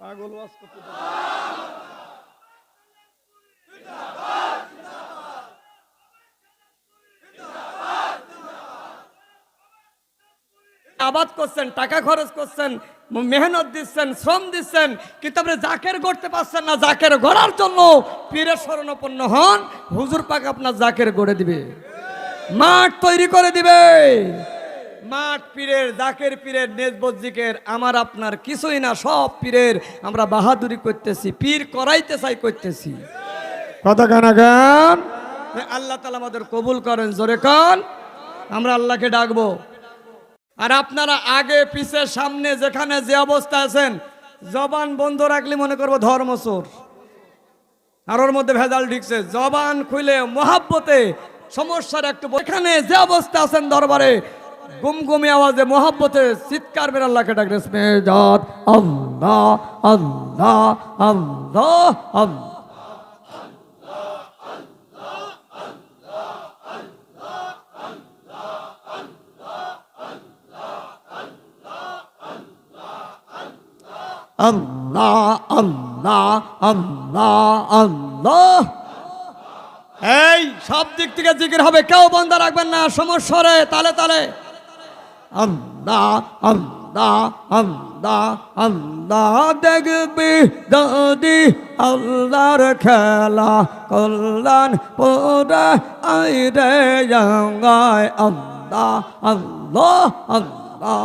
পাগল করতে আবাদ করছেন, টাকা খরচ করছেন, মেহনত দিচ্ছেন, শ্রম দিচ্ছেন, কিন্তু আপনি জাকের গড়তে পারছেন না, জাকের গড়ার জন্য পীরের শরণাপন্ন হন, হুজুর পাক আপনার জাকের গড়ে দিবে। মাঠ তৈরি করে দিবে। মাঠ পীরের জাকের পীরের নেজবজ্জিকের আমার আপনার কিছুই না সব পীরের। আমরা বাহাদুরি করতেছি পীর করাইতে চাই করতেছি। কথা গান গান আল্লাহ তালা আমাদের কবুল করেন জোরে কন। আমরা আল্লাহকে ডাকবো। আর আপনারা আগে পিছে সামনে যেখানে যে অবস্থা আছেন জবান বন্ধ রাখলে মনে করব ধর্মচোর আর ওর মধ্যে ভেজাল ঢুকছে। জবান খুলে মহাব্বতে সমস্যার একটু এখানে যে অবস্থা আছেন দরবারে গুমগুমি আওয়াজে মহাব্বতে চিৎকার বের আল্লাহকে ডাকলে স্মেজাত আল্লাহ আল্লাহ আল্লাহ আল্লাহ আল্লাহ আল্লাহ আল্লাহ আল্লাহ এই সব দিক থেকে জিকির হবে কেউ বন্ধ রাখবেন না সমস্যরে তালে তালে আল্লাহ আল্লাহ আল্লাহ আল্লাহ দেখবি দাদি আল্লাহর খেলা কল্যাণ পোরা আই রে জঙ্গায় আল্লাহ আল্লাহ আল্লাহ।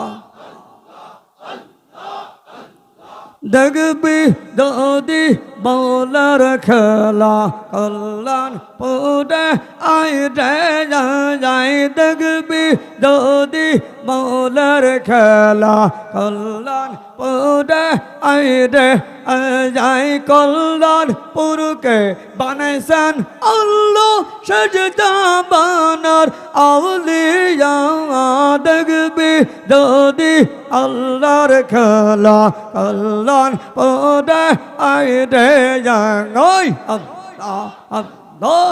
দেখবি দাদি বলার খেলা কল্যাণ পুরে আই রে যাই দেখবি দাদি বলার খেলা কল্যাণ পুরে আই রে যাই কল্যাণ পুরুকে বানাইছেন আল্লাহ সজদা বানার আউলিয়া দেখবি দাদি আল্লাহর খেলা কল্যাণ পুরে আই রে যাই আল্লাহ আল্লাহ।